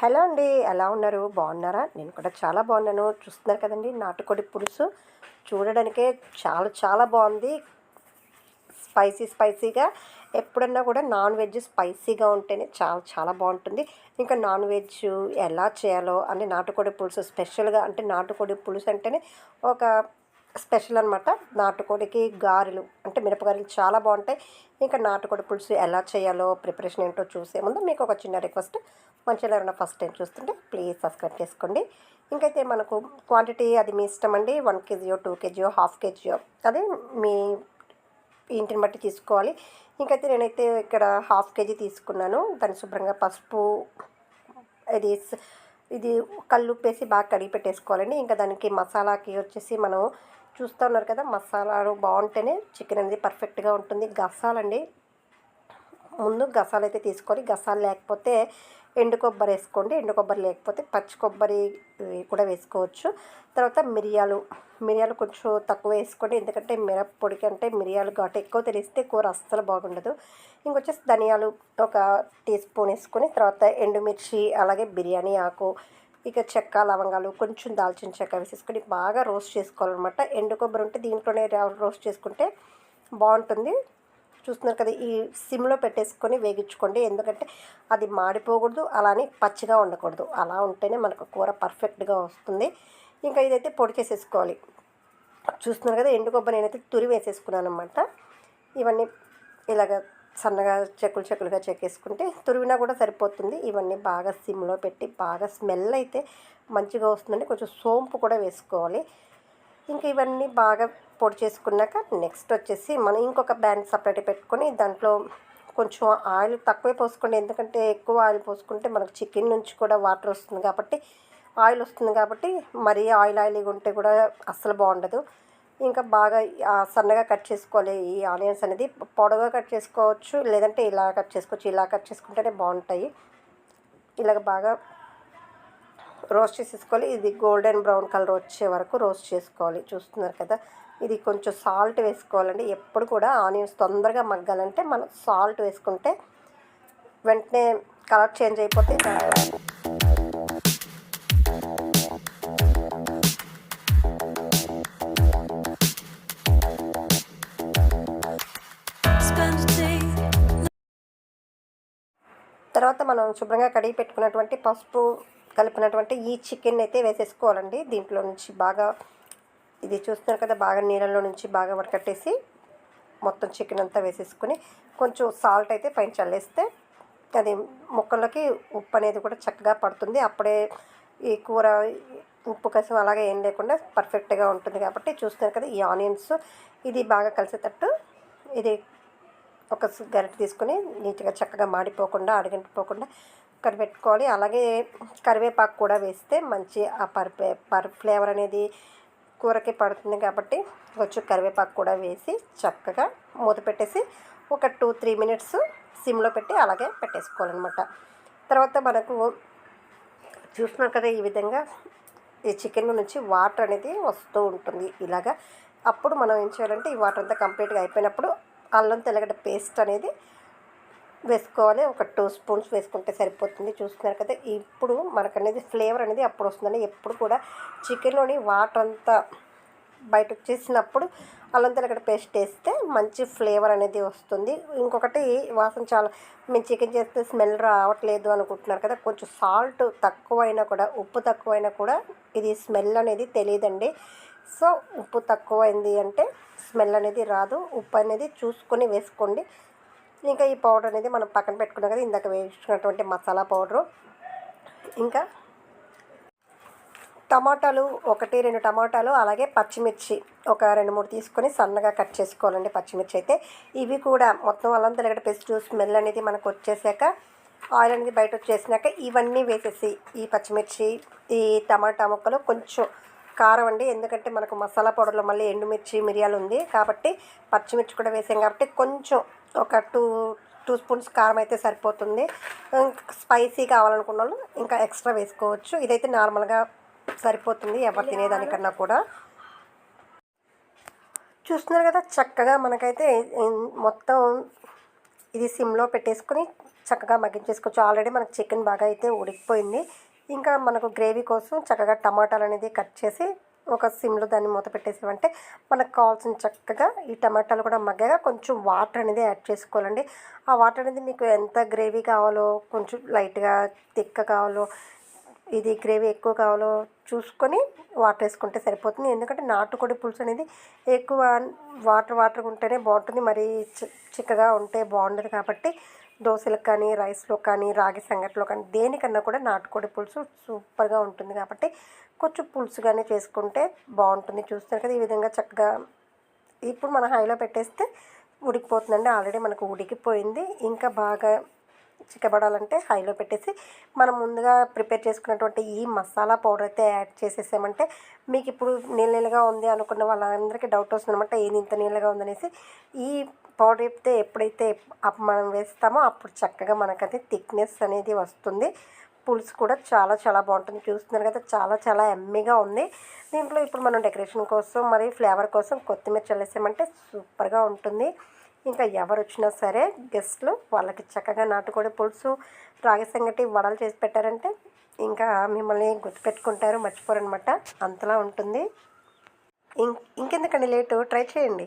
Hello అండి ఎలా ఉన్నారు? బాగున్నారా? నేను కూడా చాలా బాగున్నాను. చూస్తున్నారు కదండి నాటుకోడి పులుసు. చూడడానికే చాలా చాలా బాగుంది. స్పైసీ స్పైసీగా. ఎప్పుడన్నా కూడా నాన్ వెజ్ స్పైసీగా ఉంటేనే చాలా చాలా బాగుంటుంది. ఇంకా నాన్ వెజ్ ఎలా చేయాలో అని నాటుకోడి పులుసు స్పెషల్గా అంటే నాటుకోడి పులుసు అంటేనే ఒక స్పెషల్ అనమాట నాటుకోడికి గారెలు అంటే మిరపగారెలు చాలా బాగుంటాయి. ఇంకా నాటుకోడి పులుసు ఎలా చేయాలో ప్రిపరేషన్ ఏంటో చూసే ముందు మీకు ఒక చిన్న రిక్వెస్ట్. మంచిగా ఎవరైనా ఫస్ట్ టైం చూస్తుంటే ప్లీజ్ సబ్స్క్రైబ్ చేసుకోండి. ఇంకైతే మనకు క్వాంటిటీ అది మీ ఇష్టం అండి. వన్ కేజీయో టూ కేజీయో హాఫ్ కేజీయో. అదే మీ ఇంటిని బట్టి తీసుకోవాలి. ఇంకైతే నేనైతే ఇక్కడ హాఫ్ కేజీ తీసుకున్నాను. దాన్ని శుభ్రంగా పసుపు ఇది ఇది కళ్ళు ఉప్పేసి బాగా కడిగి పెట్టేసుకోవాలండి. ఇంకా దానికి మసాలాకి వచ్చేసి మనం చూస్తూ ఉన్నారు కదా మసాలాలు బాగుంటేనే చికెన్ అనేది పర్ఫెక్ట్గా ఉంటుంది. గసాలండి. ముందు గసాలు అయితే తీసుకోవాలి. గసాలు లేకపోతే ఎండు కొబ్బరి వేసుకోండి. ఎండు కొబ్బరి లేకపోతే పచ్చి కొబ్బరి కూడా వేసుకోవచ్చు. తర్వాత మిరియాలు. మిరియాలు కొంచెం తక్కువ వేసుకోండి. ఎందుకంటే మిరప్పొడి కంటే మిరియాలు ఘాటు ఎక్కువ తెలిస్తే కూర అస్సలు బాగుండదు. ఇంకొచ్చేసి ధనియాలు ఒక టీ స్పూన్ వేసుకొని తర్వాత ఎండుమిర్చి అలాగే బిర్యానీ ఆకు ఇక చెక్క లవంగాలు కొంచెం దాల్చిన చెక్క వేసేసుకొని బాగా రోస్ట్ చేసుకోవాలన్నమాట. ఎండు కొబ్బరి ఉంటే దీంట్లోనే రోస్ట్ చేసుకుంటే బాగుంటుంది. చూస్తున్నారు కదా ఈ సిమ్లో పెట్టేసుకొని వేగించుకోండి. ఎందుకంటే అది మాడిపోకూడదు అలానే పచ్చిగా ఉండకూడదు. అలా ఉంటేనే మనకు కూర పర్ఫెక్ట్గా వస్తుంది. ఇంకా ఇదైతే పొడి చేసేసుకోవాలి. చూస్తున్నారు కదా ఎండు కొబ్బరి నేనైతే తురి వేసేసుకున్నాను అనమాట ఇవన్నీ ఇలాగ సన్నగా చెక్కులు చెక్కులుగా చెక్కేసుకుంటే తురివినా కూడా సరిపోతుంది. ఇవన్నీ బాగా సిమ్లో పెట్టి బాగా స్మెల్ అయితే మంచిగా వస్తుందండి. కొంచెం సోంపు కూడా వేసుకోవాలి. ఇంకా ఇవన్నీ బాగా పొడి చేసుకున్నాక నెక్స్ట్ వచ్చేసి మనం ఇంకొక బ్యాండ్ సపరేట్ పెట్టుకొని దాంట్లో కొంచెం ఆయిల్ తక్కువే పోసుకోండి. ఎందుకంటే ఎక్కువ ఆయిల్ పోసుకుంటే మనకు చికెన్ నుంచి కూడా వాటర్ వస్తుంది కాబట్టి ఆయిల్ వస్తుంది కాబట్టి మరీ ఆయిల్ ఆయిల్గా ఉంటే కూడా అస్సలు బాగుండదు. ఇంకా బాగా సన్నగా కట్ చేసుకోవాలి. ఈ ఆనియన్స్ అనేది పొడవుగా కట్ చేసుకోవచ్చు లేదంటే ఇలా కట్ చేసుకోవచ్చు ఇలా కట్ చేసుకుంటేనే బాగుంటాయి. ఇలాగ బాగా రోస్ట్ చేసేసుకోవాలి. ఇది గోల్డెన్ బ్రౌన్ కలర్ వచ్చే వరకు రోస్ట్ చేసుకోవాలి. చూస్తున్నారు కదా ఇది కొంచెం సాల్ట్ వేసుకోవాలండి. ఎప్పుడు కూడా ఆనియన్స్ తొందరగా మగ్గాలంటే మనం సాల్ట్ వేసుకుంటే వెంటనే కలర్ చేంజ్ అయిపోతే తర్వాత మనం శుభ్రంగా కడిగి పెట్టుకున్నటువంటి పసుపు కలిపినటువంటి ఈ చికెన్ అయితే వేసేసుకోవాలండి. దీంట్లో నుంచి బాగా ఇది చూస్తున్నారు కదా బాగా నీళ్ళలో నుంచి బాగా వడకట్టేసి మొత్తం చికెన్ అంతా వేసేసుకుని కొంచెం సాల్ట్ అయితే పైన చల్లేస్తే అది ముక్కలకి ఉప్పు అనేది కూడా చక్కగా పడుతుంది. అప్పుడే ఈ కూర ఉప్పు కసం అలాగే ఏం లేకుండా పర్ఫెక్ట్గా ఉంటుంది కాబట్టి చూస్తున్నారు కదా ఈ ఆనియన్స్. ఇది బాగా కలిసేటట్టు ఇది ఒక గరిటె తీసుకొని నీట్గా చక్కగా మాడిపోకుండా అడిగింటిపోకుండా కరిపెట్టుకోవాలి అలాగే కరివేపాకు కూడా వేస్తే మంచి ఆ పర్ పర్ ఫ్లేవర్ అనేది కూరకి పడుతుంది కాబట్టి కొంచెం కరివేపాకు కూడా వేసి చక్కగా మూత పెట్టేసి ఒక టూ త్రీ మినిట్స్ సిమ్లో పెట్టి అలాగే పెట్టేసుకోవాలన్నమాట. తర్వాత మనకు చూస్తున్నాం కదా ఈ విధంగా ఈ చికెన్ నుంచి వాటర్ అనేది వస్తూ ఉంటుంది. ఇలాగా అప్పుడు మనం ఏం చేయాలంటే ఈ వాటర్ అంతా కంప్లీట్గా అయిపోయినప్పుడు అల్లం తెల్లగడ్డ పేస్ట్ అనేది వేసుకోవాలి. ఒక టూ స్పూన్స్ వేసుకుంటే సరిపోతుంది. చూస్తున్నారు కదా ఇప్పుడు మనకనేది ఫ్లేవర్ అనేది అప్పుడు వస్తుందని ఎప్పుడు కూడా చికెన్లోని వాటర్ అంతా బయట చేసినప్పుడు అల్లం తెల్లగడ్డ పేస్ట్ వేస్తే మంచి ఫ్లేవర్ అనేది వస్తుంది. ఇంకొకటి వాసన చాలా మేము చికెన్ చేస్తే స్మెల్ రావట్లేదు అనుకుంటున్నారు కదా కొంచెం సాల్ట్ తక్కువైనా కూడా ఉప్పు తక్కువైనా కూడా ఇది స్మెల్ అనేది తెలియదండి. సో ఉప్పు తక్కువైంది అంటే స్మెల్ అనేది రాదు. ఉప్పు అనేది చూసుకొని వేసుకోండి. ఇంకా ఈ పౌడర్ అనేది మనం పక్కన పెట్టుకున్నాం కదా ఇందాక వేసుకున్నటువంటి మసాలా పౌడరు. ఇంకా టమాటాలు ఒకటి రెండు టమాటాలు అలాగే పచ్చిమిర్చి ఒక రెండు మూడు తీసుకొని సన్నగా కట్ చేసుకోవాలండి పచ్చిమిర్చి అయితే. ఇవి కూడా మొత్తం అల్లం తెల్లగడ్డ పేస్ట్ స్మెల్ అనేది మనకు వచ్చేసాక ఆయిల్ అనేది బయట వచ్చేసినాక ఇవన్నీ వేసేసి ఈ పచ్చిమిర్చి ఈ టమాటా ముక్కలు కొంచెం కారం అండి. ఎందుకంటే మనకు మసాలా పౌడర్లో మళ్ళీ ఎండుమిర్చి మిరియాలు ఉంది కాబట్టి పచ్చిమిర్చి కూడా వేసాం కాబట్టి కొంచెం ఒక టూ టూ స్పూన్స్ కారం అయితే సరిపోతుంది. స్పైసీ కావాలనుకున్న వాళ్ళు ఇంకా ఎక్స్ట్రా వేసుకోవచ్చు. ఇదైతే నార్మల్గా సరిపోతుంది ఎవరు తినేదానికన్నా కూడా. చూస్తున్నారు కదా చక్కగా మనకైతే మొత్తం ఇది సిమ్లో పెట్టేసుకొని చక్కగా మగ్గించేసుకోవచ్చు. ఆల్రెడీ మనకు చికెన్ బాగా అయితే ఉడికిపోయింది. ఇంకా మనకు గ్రేవీ కోసం చక్కగా టమాటాలు అనేది కట్ చేసి ఒక సిమ్లో దాన్ని మూత పెట్టేసామంటే మనకు కావాల్సిన చక్కగా ఈ టమాటాలు కూడా మగ్గగా కొంచెం వాటర్ అనేది యాడ్ చేసుకోవాలండి. ఆ వాటర్ అనేది మీకు ఎంత గ్రేవీ కావాలో కొంచెం లైట్గా తిక్క కావాలో ఇది గ్రేవీ ఎక్కువ కావాలో చూసుకొని వాటర్ వేసుకుంటే సరిపోతుంది. ఎందుకంటే నాటుకోడి పులుసు అనేది ఎక్కువ వాటర్ వాటర్ ఉంటేనే బాగుంటుంది. మరి చి- చిక్కగా ఉంటే బాగుండదు కాబట్టి దోశలకు కానీ రైస్లో కానీ రాగి సంగట్లో కానీ దేనికన్నా కూడా నాటుకోడి పులుసు సూపర్గా ఉంటుంది. కాబట్టి కొంచెం పులుసుగానే చేసుకుంటే బాగుంటుంది. చూస్తారు కదా ఈ విధంగా చక్కగా ఇప్పుడు మనం హైలో పెట్టేస్తే ఉడికిపోతుందండి. ఆల్రెడీ మనకు ఉడికిపోయింది. ఇంకా బాగా చిక్కబడాలంటే హైలో పెట్టేసి మనం ముందుగా ప్రిపేర్ చేసుకున్నటువంటి ఈ మసాలా పౌడర్ అయితే యాడ్ చేసేసామంటే మీకు ఇప్పుడు నీళ్ళ నీళ్ళగా ఉంది అనుకున్న వాళ్ళందరికీ డౌట్ వస్తుంది అనమాట ఏది ఇంత నీళ్ళగా ఉందనేసి ఈ పౌడర్ అయితే ఎప్పుడైతే అప్ మనం వేస్తామో అప్పుడు చక్కగా మనకైతే థిక్నెస్ అనేది వస్తుంది. పులుసు కూడా చాలా చాలా బాగుంటుంది. చూస్తున్నారు కదా చాలా చాలా ఎమ్మీగా ఉంది. దీంట్లో ఇప్పుడు మనం డెకరేషన్ కోసం మరి ఫ్లేవర్ కోసం కొత్తిమీర చల్లేసామంటే సూపర్గా ఉంటుంది. ఇంకా ఎవరు వచ్చినా సరే గెస్ట్లు వాళ్ళకి చక్కగా నాటుకోడి పులుసు రాగి సంగటి వడలు చేసి పెట్టారంటే ఇంకా మిమ్మల్ని గుర్తుపెట్టుకుంటారు మర్చిపోరనమాట అంతలా ఉంటుంది. ఇంకెందుకండి లేటు? ట్రై చేయండి.